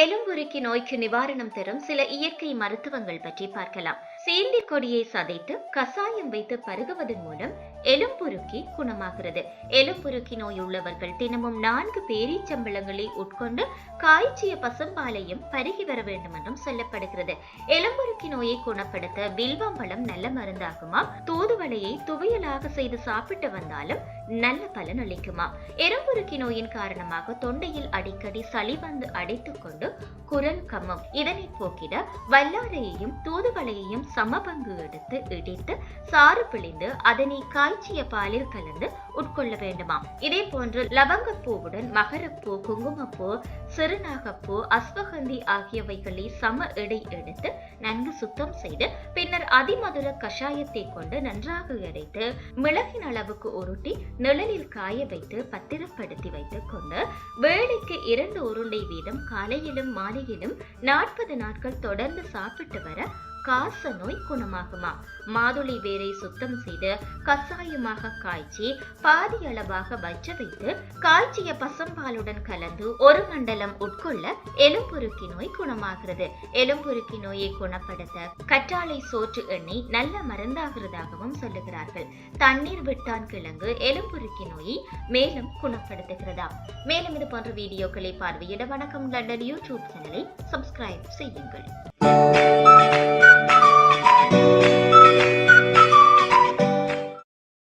எலும்புருக்கி நோய்க்கு நிவாரணம் தரும் சில இயற்கை மருத்துவங்கள் பற்றி பார்க்கலாம். சேந்தி கொடியை சதைத்து கசாயம் வைத்து பருகுவதன் மூலம் எலும்புருக்கி குணமாகிறது. எலும்புருக்கி நோய் உள்ளவர்கள் தினமும் நான்கு பேரீச்சம்பளங்களை உட்கொண்டு காய்ச்சிய பசும்பாலையும் பருகி வர வேண்டும் என்றும் சொல்லப்படுகிறது. எலும்புருக்கி நோயை குணப்படுத்த வில்வம்பழம் நல்ல மருந்தாகுமா தூதுவளையை துவையலாக செய்து சாப்பிட்டு வந்தாலும் நல்ல பலன் அளிக்குமா? எறும்புருக்கி நோயின் காரணமாக தொண்டையில் அடிக்கடி சளி வந்து அடைத்துக் கொண்டு குரல் கம்மம் இதனை போக்கிட வல்லாரையையும் தூதுவளையையும் சமபங்கு எடுத்து இடித்து சாறு பிழிந்து அதனை காய்ச்சிய பாலில் கலந்து உட்கொள்ள வேண்டுமா இதே போன்று லவங்கப்பூவுடன் மகரப்பூ குங்குமப்பூ சிறுநாகப்பூ அஸ்வகந்தி ஆகியவைகளை சம எடை எடுத்து நன்கு சுத்தம் செய்து பின்னர் அதிமதுர கஷாயத்தை கொண்டு நன்றாக அரைத்து மிளகின் அளவுக்கு உருட்டி நிழலில் காய வைத்து பத்திரப்படுத்தி வைத்துக் கொண்டு வேளைக்கு இரண்டு உருண்டை வீதம் காலையிலும் மாலையிலும் நாற்பது நாட்கள் தொடர்ந்து சாப்பிட்டு வர காச நோய் குணமாகுமா? மாதுளை வேரை சுத்தம் செய்து கசாயமாக காய்ச்சி பாதி அளவாக வச்ச வைத்து காய்ச்சிய பசம்பாலுடன் கலந்து ஒரு மண்டலம் உட்கொள்ள எலும்புருக்கி நோய் குணமாகிறது. எலும்புருக்கி நோயை குணப்படுத்த கற்றாழை சோற்று எண்ணெய் நல்ல மருந்தாகிறதாகவும் சொல்லுகிறார்கள். தண்ணீர் விட்டான் கிழங்கு எலும்புருக்கி நோயை மேலும் குணப்படுத்துகிறதா? மேலும் இது போன்ற வீடியோக்களை பார்வையிட வணக்கம். லண்டன் யூடியூப் சேனலை சப்ஸ்கிரைப் செய்யுங்கள்.